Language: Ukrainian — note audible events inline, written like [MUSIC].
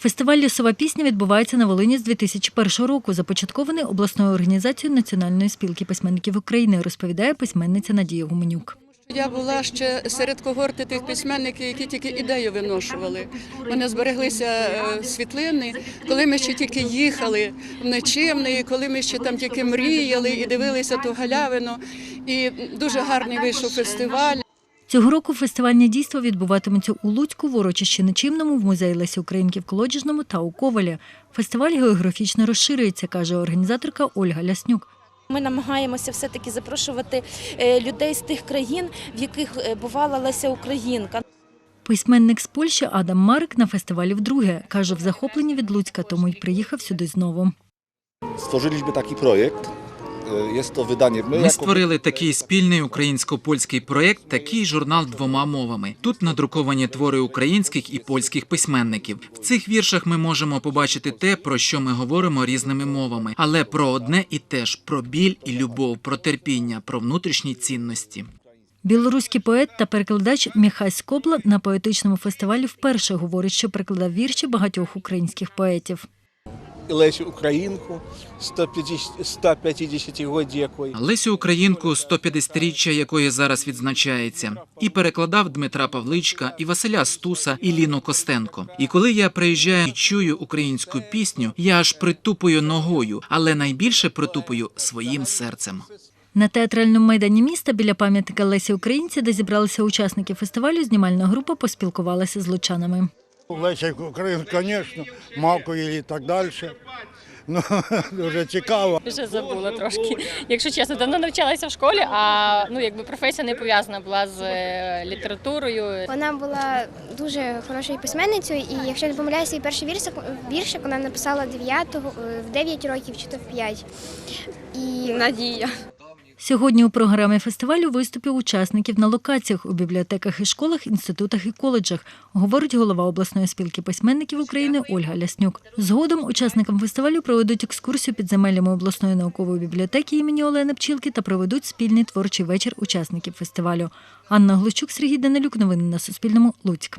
Фестиваль Лісова пісня відбувається на Волині з 2001 року. Започаткований обласною організацією Національної спілки письменників України, розповідає письменниця Надія Гуменюк. Я була ще серед когорти тих письменників, які тільки ідею виношували. Мене збереглися е, світлини, коли ми ще тільки їхали в Нечимний, коли ми ще там тільки мріяли і дивилися ту галявину. І дуже гарний вийшов фестиваль. Цього року фестивальні дійства відбуватимуться у Луцьку, в урочищі Нечимному, в музеї Лесі Українки в Колоджному та у Ковалі. Фестиваль географічно розширюється, каже організаторка Ольга Ляснюк. Ми намагаємося все-таки запрошувати е, людей з тих країн, в яких е, бувала Леся Українка. Письменник з Польщі Адам Марик на фестивалі вдруге. Каже, в захопленні від Луцька, тому й приїхав сюди знову. Stworzyliśmy taki projekt. Ми jako створили такий спільний українсько-польський проєкт, такий журнал двома мовами. Тут надруковані твори українських і польських письменників. В цих віршах ми можемо побачити те, про що ми говоримо різними мовами, але про одне і те ж про біль і любов, про терпіння, про внутрішні цінності. Білоруський поет та перекладач Міхась Скобла на поетичному фестивалі вперше говорить, що перекладав вірші багатьох українських поетів. Лесю Українку 150 150-годді якої. Лесю Українку, 150-річчя якої зараз відзначається, і перекладав Дмитра Павличка, і Василя Стуса, і Ліну Костенко. І коли я приїжджаю і чую українську пісню, я аж притупую ногою, але найбільше притупую своїм серцем. На театральному майдані міста біля пам'ятника Лесі Українці, де зібралися учасники фестивалю, знімальна група поспілкувалася з лучанами. Леся Українка, звісно, Макові і так далі. Ну, [LAUGHS] дуже цікаво. Вже забула трошки. Якщо чесно, давно навчалася в школі, а ну якби професія не пов'язана була з е, літературою. Вона була дуже хорошою письменницею, і якщо не помиляюся, її перший віршик, віршик вона написала 9, в 9 років чи то в 5. І Надія. Сьогодні у програмі фестивалю виступів учасників на локаціях у бібліотеках і школах, інститутах і коледжах, говорить голова обласної спілки письменників України Ольга Ляснюк. Згодом учасникам фестивалю проведуть екскурсію підземеллями обласної наукової бібліотеки імені Олени Пчілки та проведуть спільний творчий вечір учасників фестивалю. Анна Глущук, Сергій Данилюк. Новини на Суспільному. Луцьк.